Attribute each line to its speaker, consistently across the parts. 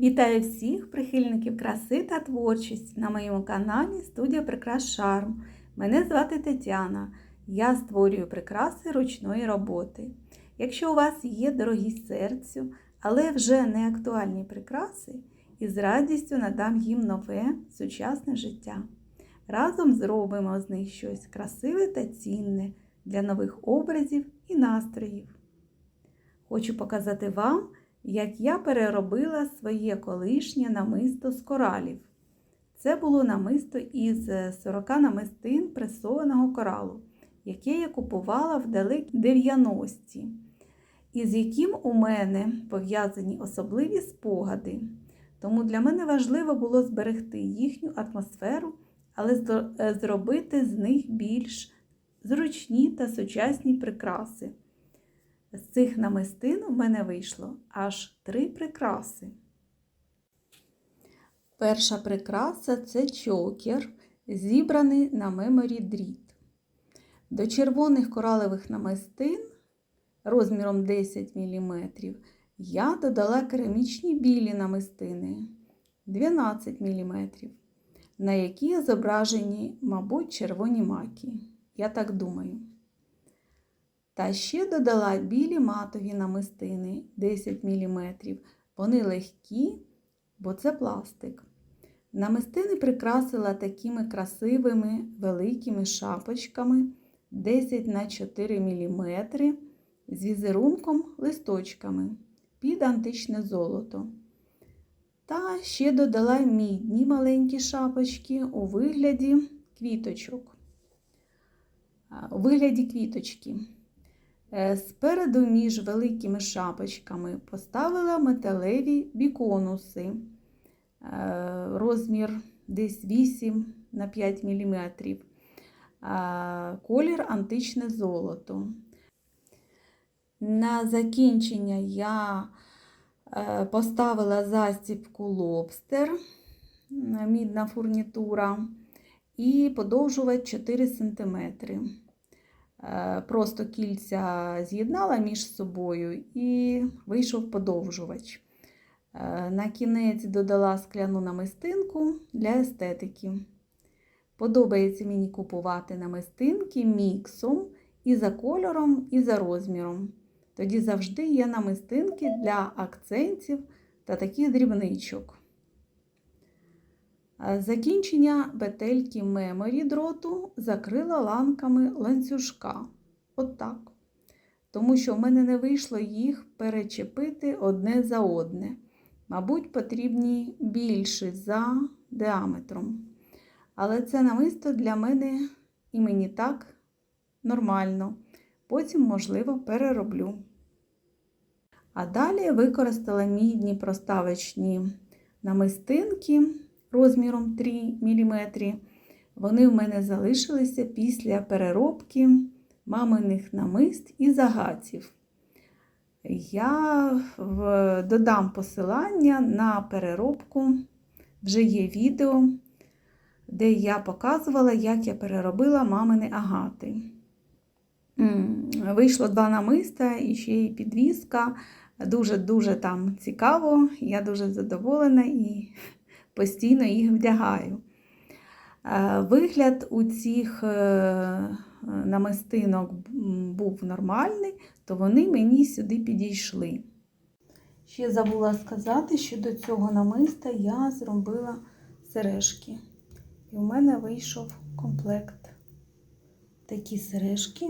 Speaker 1: Вітаю всіх прихильників краси та творчості на моєму каналі Студія Прикрас Шарм. Мене звати Тетяна. Я створюю прикраси ручної роботи. Якщо у вас є дорогі серцю, але вже не актуальні прикраси, із радістю надам їм нове сучасне життя. Разом зробимо з них щось красиве та цінне для нових образів і настроїв. Хочу показати вам, як я переробила своє колишнє намисто з коралів. Це було намисто із 40 намистин пресованого коралу, яке я купувала в далекі 90-ті, і з яким у мене пов'язані особливі спогади. Тому для мене важливо було зберегти їхню атмосферу, але зробити з них більш зручні та сучасні прикраси. З цих намистин у мене вийшло аж три прикраси. Перша прикраса це чокер, зібраний на меморі дріт. До червоних коралевих намистин розміром 10 мм я додала керамічні білі намистини 12 мм, на які зображені, мабуть, червоні маки. Я так думаю. Та ще додала білі матові намистини 10 мм. Вони легкі, бо це пластик. Намистини прикрасила такими красивими великими шапочками 10 на 4 мм з візерунком листочками під античне золото. Та ще додала мідні маленькі шапочки у вигляді квіточок. У вигляді квіточки. Спереду між великими шапочками поставила металеві біконуси, розмір десь 8 на 5 мм, колір античне золото. На закінчення я поставила застібку лобстер, мідна фурнітура, і подовжувач 4 см. Просто кільця з'єднала між собою і вийшов подовжувач. На кінець додала скляну намистинку для естетики. Подобається мені купувати намистинки міксом і за кольором, і за розміром. Тоді завжди є намистинки для акцентів та таких дрібничок. Закінчення петельки меморі дроту закрила ланками ланцюжка. От Тому що в мене не вийшло їх перечепити одне за одне. Мабуть, потрібні більше за діаметром. Але це намисто для мене і мені так нормально. Потім, можливо, перероблю. А далі використала мідні проставочні намистинки розміром 3 мм. Вони в мене залишилися після переробки маминих намист і загаців. Я додам посилання на переробку, вже є відео, де я показувала, як я переробила мамини агати. Вийшло два намиста і ще й підвіска. Дуже-дуже там цікаво, я дуже задоволена і постійно їх вдягаю. Е, вигляд у цих е, намистинок був нормальний, то вони мені сюди підійшли. Ще забула сказати, що до цього намиста я зробила сережки. І в мене вийшов комплект. Такі сережки.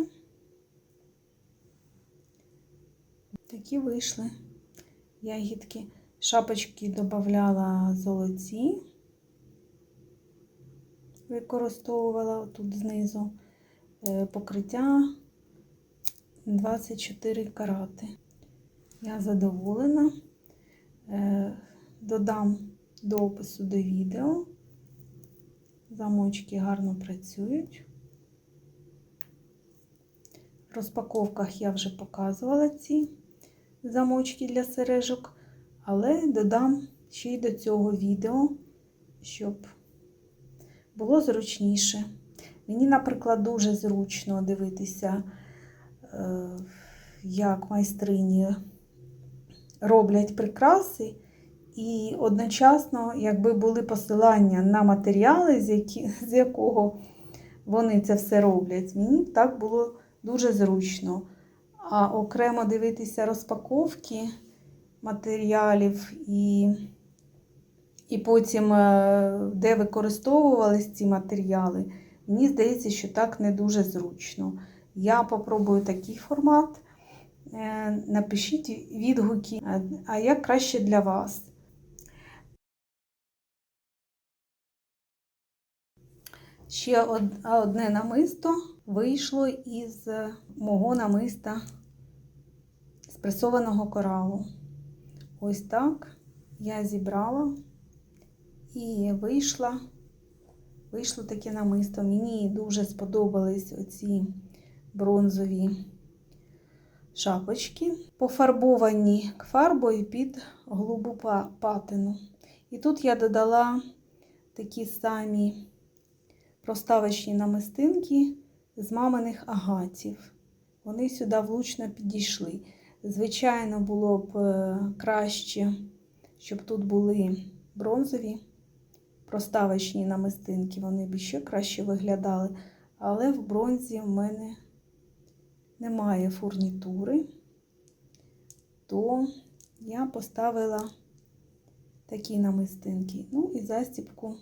Speaker 1: Такі вийшли ягідки. Шапочки додавала золоті, використовувала тут знизу е, покриття 24 карати. Я задоволена, е, додам до опису до відео. Замочки гарно працюють. В розпаковках я вже показувала ці замочки для сережок. Але додам ще й до цього відео, щоб було зручніше. Мені, наприклад, дуже зручно дивитися, е, як майстрині роблять прикраси і одночасно, якби були посилання на матеріали, з, які, з якого вони це все роблять, мені так було дуже зручно. А окремо дивитися розпаковки матеріалів і, і потім, е, де використовувались ці матеріали, мені здається, що так не дуже зручно. Я попробую такий формат. Е, Напишіть відгуки, а- як краще для вас. Ще одне намисто вийшло із мого намиста з пресованого коралу. Ось так я зібрала і вийшла. Вийшло таке намисто. Мені дуже сподобались оці бронзові шапочки, пофарбовані фарбою під голубу патину. І тут я додала такі самі проставочні намистинки з маминих агатів. Вони сюди влучно підійшли. Звичайно, було б е, краще, щоб тут були бронзові проставочні намистинки, вони б ще краще виглядали. Але в бронзі в мене немає фурнітури, то я поставила такі намистинки. Ну і застіпку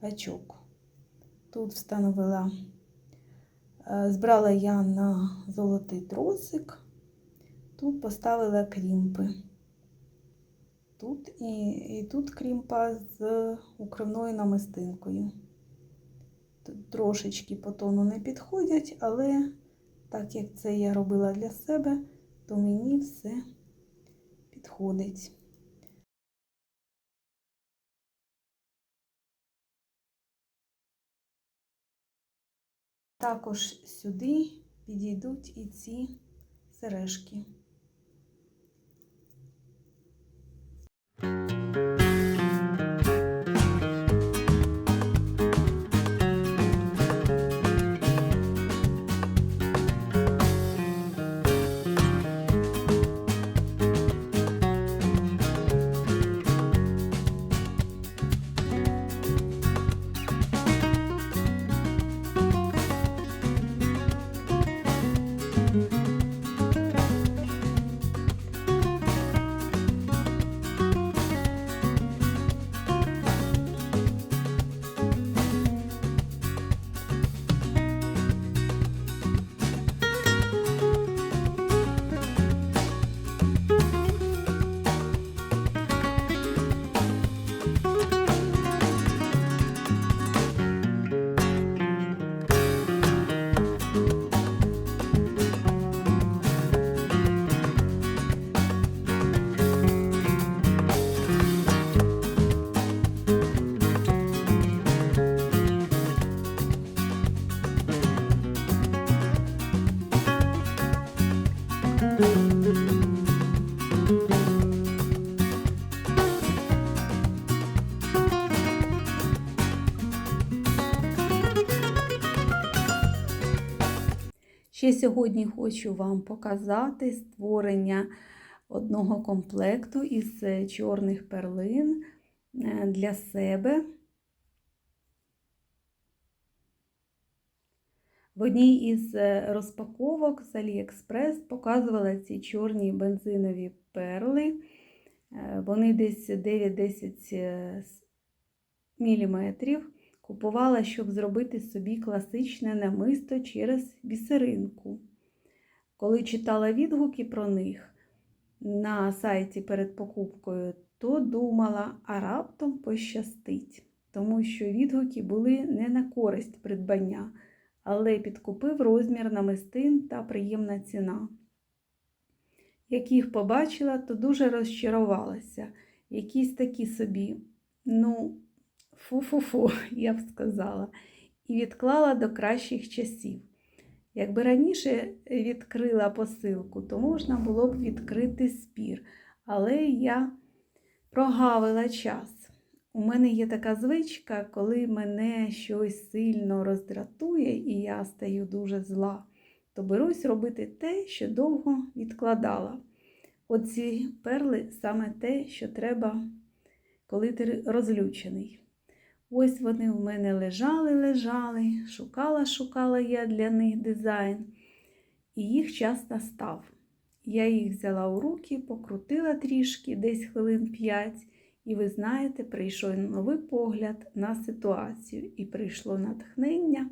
Speaker 1: гачок. Тут встановила, е, збрала я на золотий тросик, тут поставила крімпи. Тут і, і тут крімпа з укривною намистинкою. Тут трошечки по тону не підходять, але так як це я робила для себе, то мені все підходить. Також сюди підійдуть і ці сережки. Ще сьогодні хочу вам показати створення одного комплекту із чорних перлин е, для себе. В одній із е, розпаковок з AliExpress показувала ці чорні бензинові перли. Е, Вони десь 9-10 мм. Купувала, щоб зробити собі класичне намисто через бісеринку. Коли читала відгуки про них на сайті перед покупкою, то думала, а раптом пощастить, тому що відгуки були не на користь придбання, але підкупив розмір намистин та приємна ціна. Як їх побачила, то дуже розчарувалася. Якісь такі собі, ну, фу-фу-фу, я б сказала, і відклала до кращих часів. Якби раніше відкрила посилку, то можна було б відкрити спір, але я прогавила час. У мене є така звичка, коли мене щось сильно роздратує і я стаю дуже зла, то берусь робити те, що довго відкладала. Оці перли саме те, що треба коли ти розлючений. Ось вони в мене лежали, лежали, шукала, шукала я для них дизайн, і їх час настав. Я їх взяла у руки, покрутила трішки, десь хвилин п'ять, і ви знаєте, прийшов новий погляд на ситуацію, і прийшло натхнення.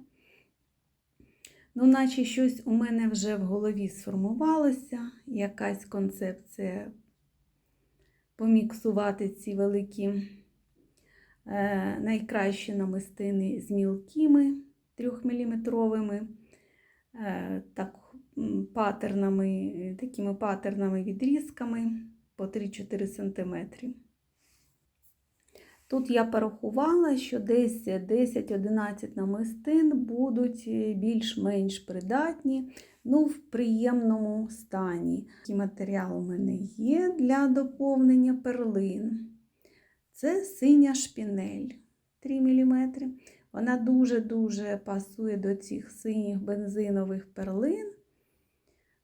Speaker 1: Ну, наче щось у мене вже в голові сформувалося, якась концепція поміксувати ці великі найкращі намистини з мілкими 3-мм, е, так, патернами, такими патернами відрізками по 3-4 см. Тут я порахувала, що десь 10-11 намистин будуть е, більш-менш придатні, ну, в приємному стані. Такий матеріал у мене є для доповнення перлин. Це синя шпінель 3 мм. Вона дуже-дуже пасує до цих синіх бензинових перлин.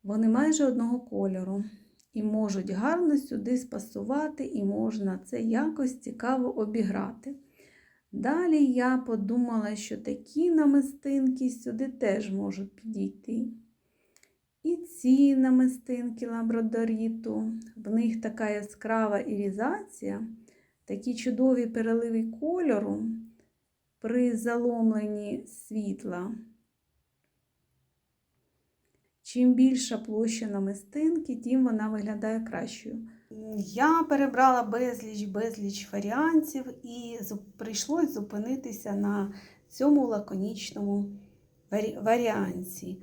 Speaker 1: Вони майже одного кольору і можуть гарно сюди спасувати, і можна це якось цікаво обіграти. Далі я подумала, що такі намистинки сюди теж можуть підійти. І ці намистинки лабрадоріту, в них така яскрава ірізація, такі чудові переливи кольору при заломленні світла. Чим більша площа намистинки, тим вона виглядає кращою. Я перебрала безліч безліч варіантів і прийшлось зупинитися на цьому лаконічному варіанті.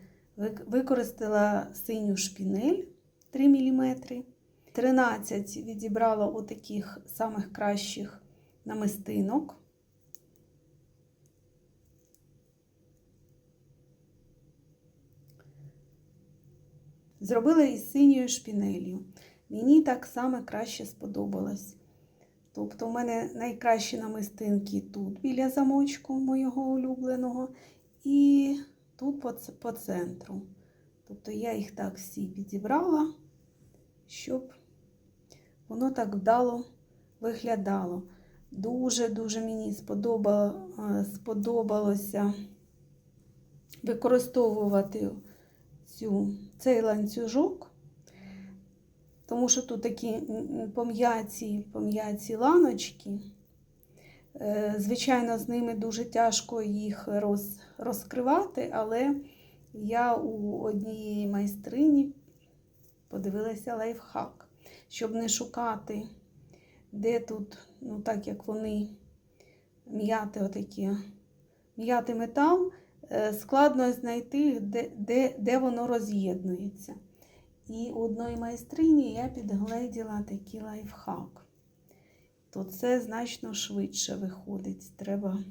Speaker 1: Використала синю шпінель 3 мм, 13 відібрала у таких самих кращих намистинок. Зробила із синьою шпінелью. Мені так само краще сподобалось. Тобто, у мене найкращі намистинки тут біля замочку моєго улюбленого, і тут по центру. Тобто я їх так всі підібрала, щоб воно так вдало виглядало. Дуже-дуже мені сподобалося використовувати цю, цей ланцюжок, тому що тут такі пом'яці пом'яці ланочки. Е, звичайно, з ними дуже тяжко їх роз, розкривати, але я у однієї майстрині подивилася лайфхак, щоб не шукати, де тут, ну так як вони м'яти отакі, м'яти метал. Е, складно знайти, де, де, де воно роз'єднується. І у одної майстрині я підгледіла такий лайфхак. То це значно швидше виходить. Треба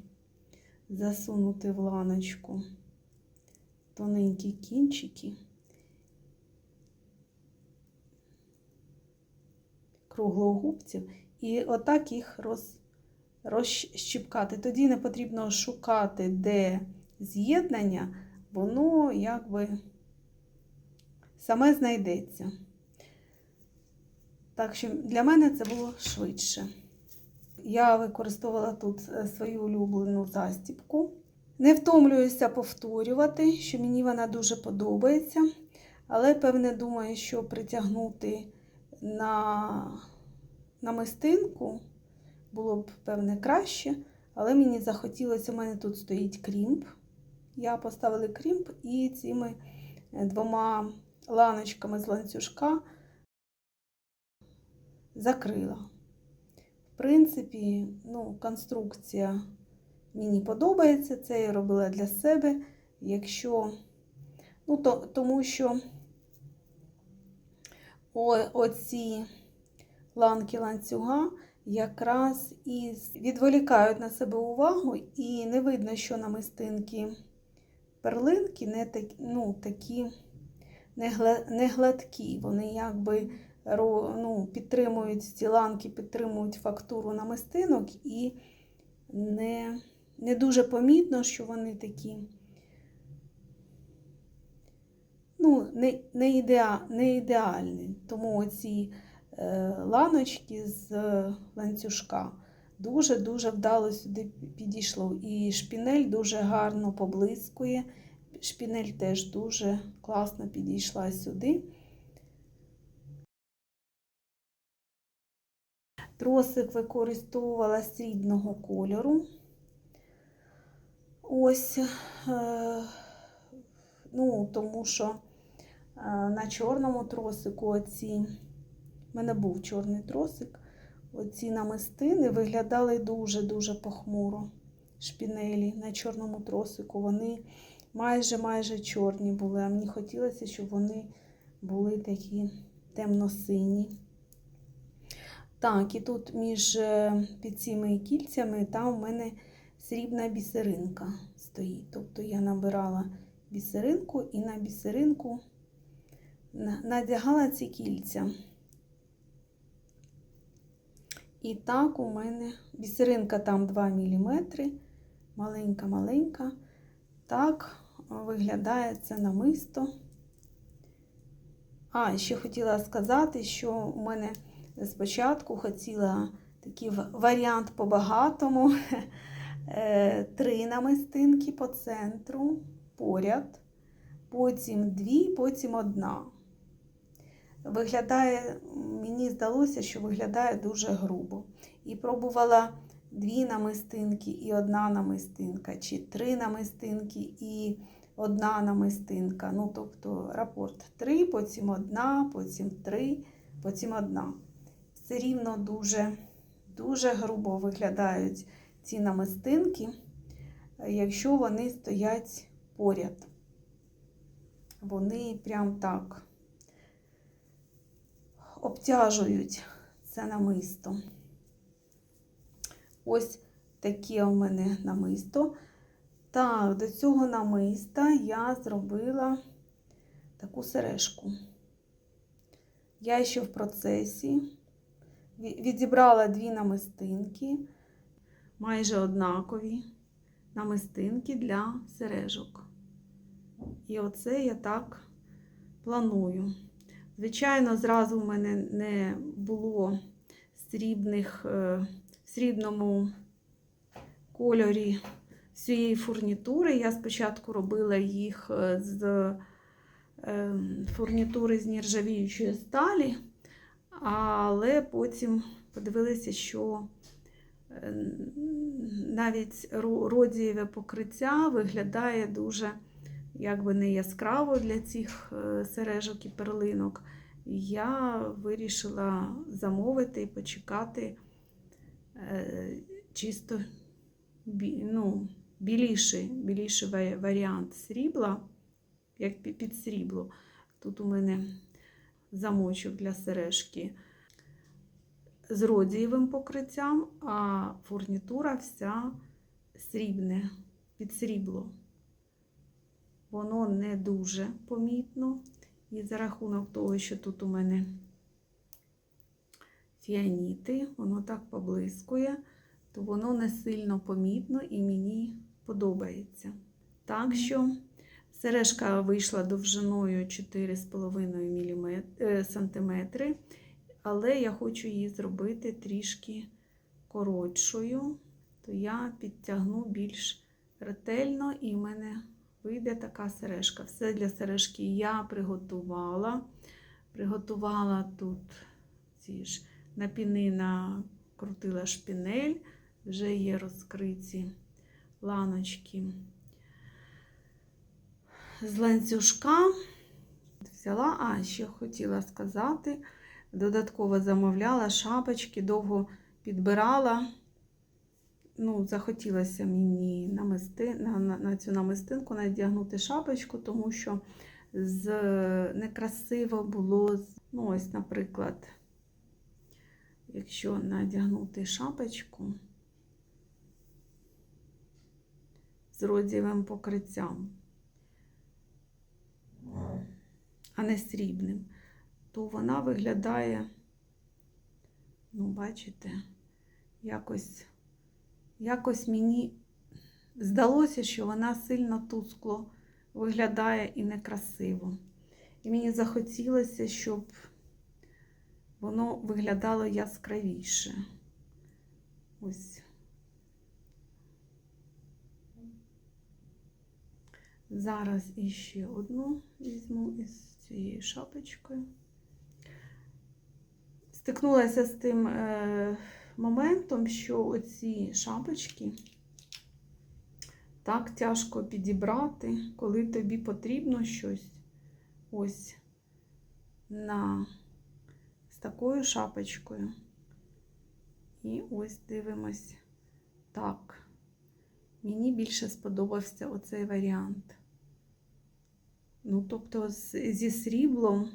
Speaker 1: засунути в ланочку тоненькі кінчики, круглогубців, і отак їх роз, розщіпкати. Тоді не потрібно шукати, де з'єднання, воно якби саме знайдеться. Так що для мене це було швидше. Я використовувала тут е, свою улюблену застіпку. Не втомлююся повторювати, що мені вона дуже подобається. Але, певне, думаю, що притягнути на на мистинку було б, певне, краще. Але мені захотілося, у мене тут стоїть крімп я поставила крімп і цими е, двома ланочками з ланцюжка закрила. В принципі, ну, конструкція мені подобається, це я робила для себе. Якщо, ну, то, тому що оці ланки ланцюга якраз і відволікають на себе увагу, і не видно, що намистинки перлинки не такі, ну, такі не гладкі. Вони якби ну, підтримують ці ланки, підтримують фактуру намистинок і не не дуже помітно, що вони такі ну, не не, ідеа, не ідеальні. Тому оці е, ланочки з ланцюжка Дуже-дуже вдало сюди підійшло. І шпінель дуже гарно поблискує. Шпінель теж дуже класно підійшла сюди. Тросик використовувала срібного кольору. Ось, е, ну, тому що на чорному тросику оці, в мене був чорний тросик, оці намистини виглядали дуже-дуже похмуро. Шпінелі на чорному тросику. Вони майже-майже чорні були, а мені хотілося, щоб вони були такі темно-сині. Так, і тут між е, під цими кільцями там у мене срібна бісеринка стоїть. Тобто я набирала бісеринку і на бісеринку надягала ці кільця. І так у мене бісеринка там 2 мм, маленька-маленька. Так виглядає це намисто. А, ще хотіла сказати, що у мене спочатку хотіла такий варіант по-багатому. Е, три намистинки по центру, поряд, потім дві, потім одна. Виглядає, мені здалося, що виглядає дуже грубо. І пробувала дві намистинки і одна намистинка, чи три намистинки і одна намистинка. Ну, тобто рапорт три, потім одна, потім три, потім одна. Все рівно дуже, дуже грубо виглядають ці намистинки, якщо вони стоять поряд. Вони прям так обтяжують це намисто. Ось таке у мене намисто. Так, до цього намиста я зробила таку сережку. Я ще в процесі відібрала дві намистинки майже однакові намистинки для сережок. І оце я так планую. Звичайно, зразу в мене не було срібних, е, в срібному кольорі всієї фурнітури. Я спочатку робила їх е, з е, фурнітури з нержавіючої сталі, але потім подивилися, що навіть родієве покриття виглядає дуже якби не яскраво для цих е, сережок і перлинок. Я вирішила замовити і почекати е, чисто ну, біліший, біліший варіант срібла, як під срібло. Тут у мене замочок для сережки з родієвим покриттям, а фурнітура вся срібне, під срібло. Воно не дуже помітно. І за рахунок того, що тут у мене фіаніти, воно так поблискує, то воно не сильно помітно і мені подобається. Так що сережка вийшла довжиною 4,5 см але я хочу її зробити трішки коротшою, то я підтягну більш ретельно, і в мене вийде така сережка. Все для сережки я приготувала. Приготувала тут ці ж напінина, крутила шпінель, вже є розкриті ланочки з ланцюжка. Взяла, а ще хотіла сказати, додатково замовляла шапочки, довго підбирала. Ну, Захотілося мені намисти, на, на, на цю намистинку надягнути шапочку, тому що з, некрасиво було, ну, ось, наприклад, якщо надягнути шапочку з родзівим покриттям, а не срібним то вона виглядає, ну, бачите, якось, якось мені здалося, що вона сильно тускло виглядає і некрасиво. І мені захотілося, щоб воно виглядало яскравіше. Ось. Зараз іще одну візьму із цією шапочкою. Стикнулася з тим е, моментом, що оці шапочки так тяжко підібрати, коли тобі потрібно щось ось на з такою шапочкою. І ось дивимось так. Мені більше сподобався оцей варіант. Ну, тобто, зі сріблом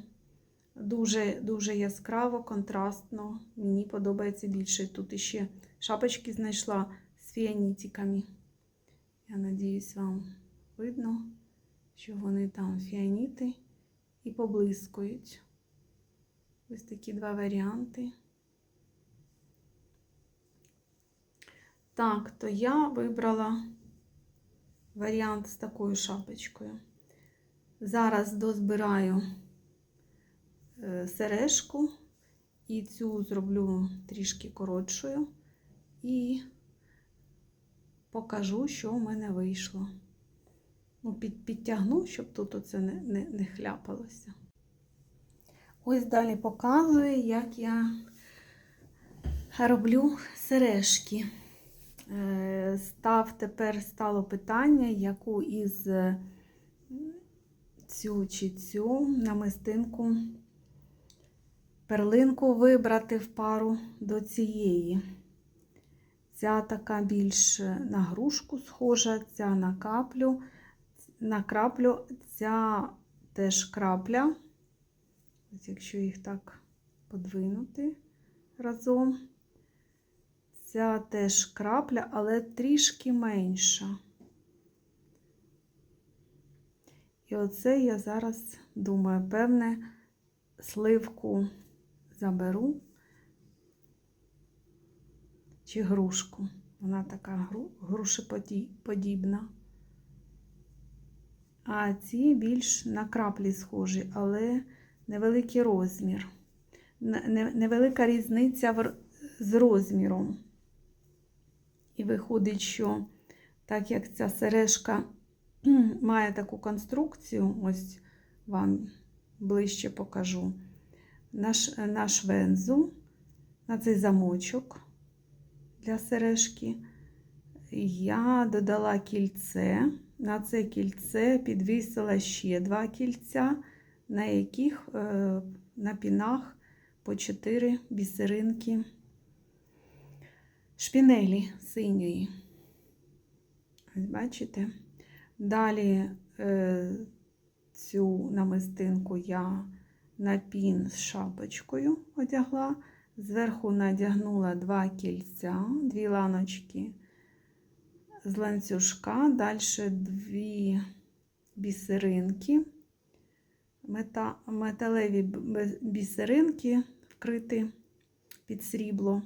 Speaker 1: дуже, дуже яскраво, контрастно. Мені подобається більше. Тут іще шапочки знайшла з фіанітиками. Я надіюсь, вам видно, що вони там фіаніти і поблискують. Ось такі два варіанти. Так, то я вибрала варіант з такою шапочкою. Зараз дозбираю сережку і цю зроблю трішки коротшою і покажу, що в мене вийшло. Ну, під, підтягну, щоб тут оце не, не, не хляпалося. Ось далі показую, як я роблю сережки. Е, Став тепер стало питання, яку із е, цю чи цю намистинку перлинку вибрати в пару до цієї. Ця така більш на грушку схожа, ця на каплю, на краплю, ця теж крапля. Ось якщо їх так подвинути разом. Ця теж крапля, але трішки менша. І оце я зараз думаю, певне, сливку заберу чи грушку. Вона така гру- грушеподібна. А ці більш на краплі схожі, але невеликий розмір. Не- не- Невелика різниця з розміром. І виходить, що так як ця сережка має таку конструкцію, ось вам ближче покажу, наш, на швензу, на цей замочок для сережки, я додала кільце. На це кільце підвісила ще два кільця, на яких е, на пінах по 4 бісеринки шпінелі синьої. Бачите? Далі е, цю намистинку я на пін з шапочкою одягла, зверху надягнула два кільця, дві ланочки з ланцюжка, далі дві бісеринки, мета, металеві бісеринки вкриті під срібло.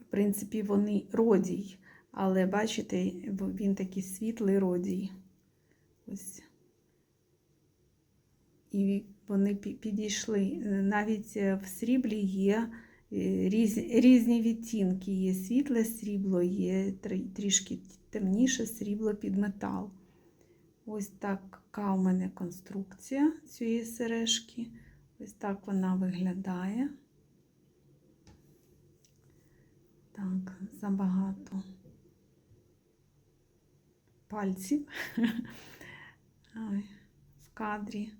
Speaker 1: В принципі, вони родій, але бачите, він такий світлий родій. Ось. І вони підійшли. Навіть в сріблі є е, різ- різні відтінки. Є світле срібло, є трішки темніше срібло під метал. Ось така у мене конструкція цієї сережки. Ось так вона виглядає. Так, забагато пальців в кадрі.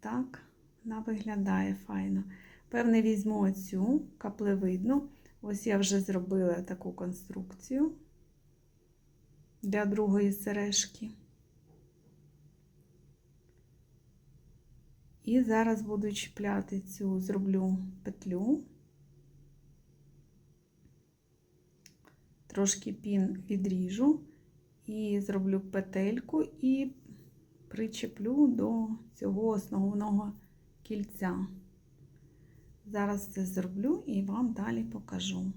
Speaker 1: Так вона виглядає файно. Певне, візьму оцю каплевидну. Ось я вже зробила таку конструкцію для другої сережки. І зараз буду чіпляти цю, зроблю петлю. Трошки пін відріжу і зроблю петельку і причеплю до цього основного кільця. Зараз це зроблю і вам далі покажу.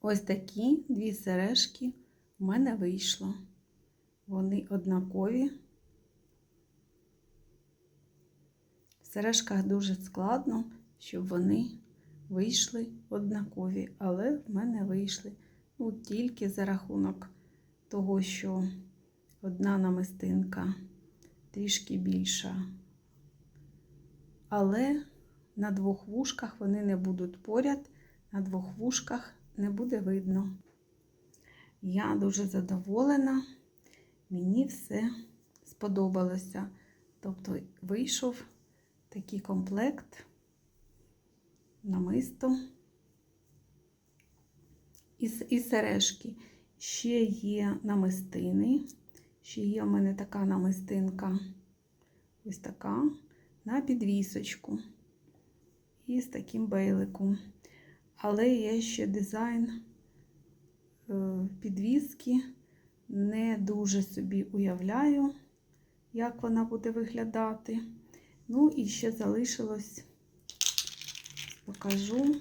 Speaker 1: Ось такі дві сережки в мене вийшло. Вони однакові. В сережках дуже складно, щоб вони вийшли однакові, але в мене вийшли ну, тільки за рахунок того, що одна намистинка трішки більша. Але на двох вушках вони не будуть поряд, на двох вушках не буде видно. Я дуже задоволена, мені все сподобалося. Тобто вийшов такий комплект, намисто і, сережки. Ще є намистини. Ще є у мене така намистинка, ось така, на підвісочку. І з таким бейликом. Але є ще дизайн е, підвіски. Не дуже собі уявляю, як вона буде виглядати. Ну і ще залишилось, покажу,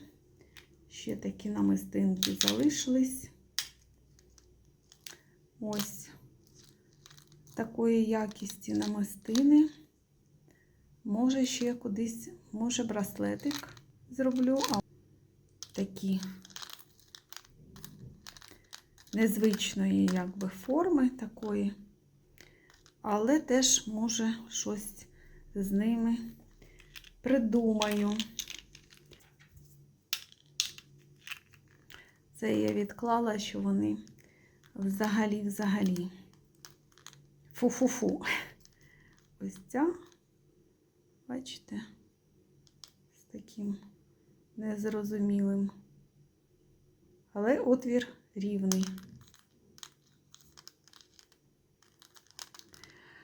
Speaker 1: ще такі намистинки залишились. Ось такої якісті намистини. Може, ще кудись, може, браслетик зроблю, а такі незвичної якби форми такої, але теж може щось з ними придумаю. Це я відклала, що вони взагалі, взагалі. Фу-фу-фу. Ось ця, бачите, з таким незрозумілим. Але отвір рівний.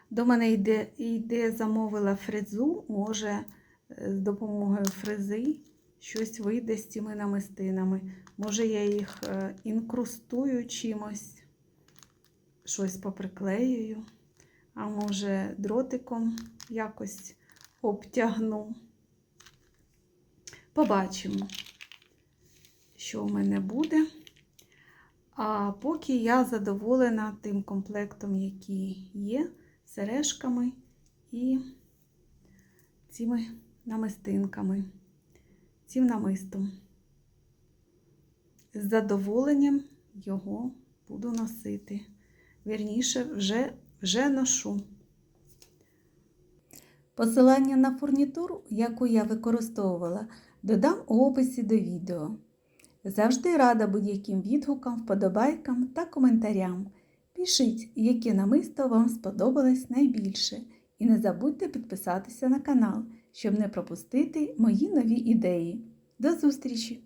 Speaker 1: До мене йде, йде замовила фрезу, може е, з допомогою фрези щось вийде з цими намистинами. Може, я їх е, інкрустую чимось, щось поприклеюю, а може, дротиком якось обтягну. Побачимо, що в мене буде. А поки я задоволена тим комплектом, який є, сережками і цими намистинками, цим намистом. З задоволенням його буду носити. Вірніше, вже, вже ношу. Посилання на фурнітуру, яку я використовувала, додам у описі до відео. Завжди рада будь-яким відгукам, вподобайкам та коментарям. Пишіть, яке намисто вам сподобалось найбільше. І не забудьте підписатися на канал, щоб не пропустити мої нові ідеї. До зустрічі!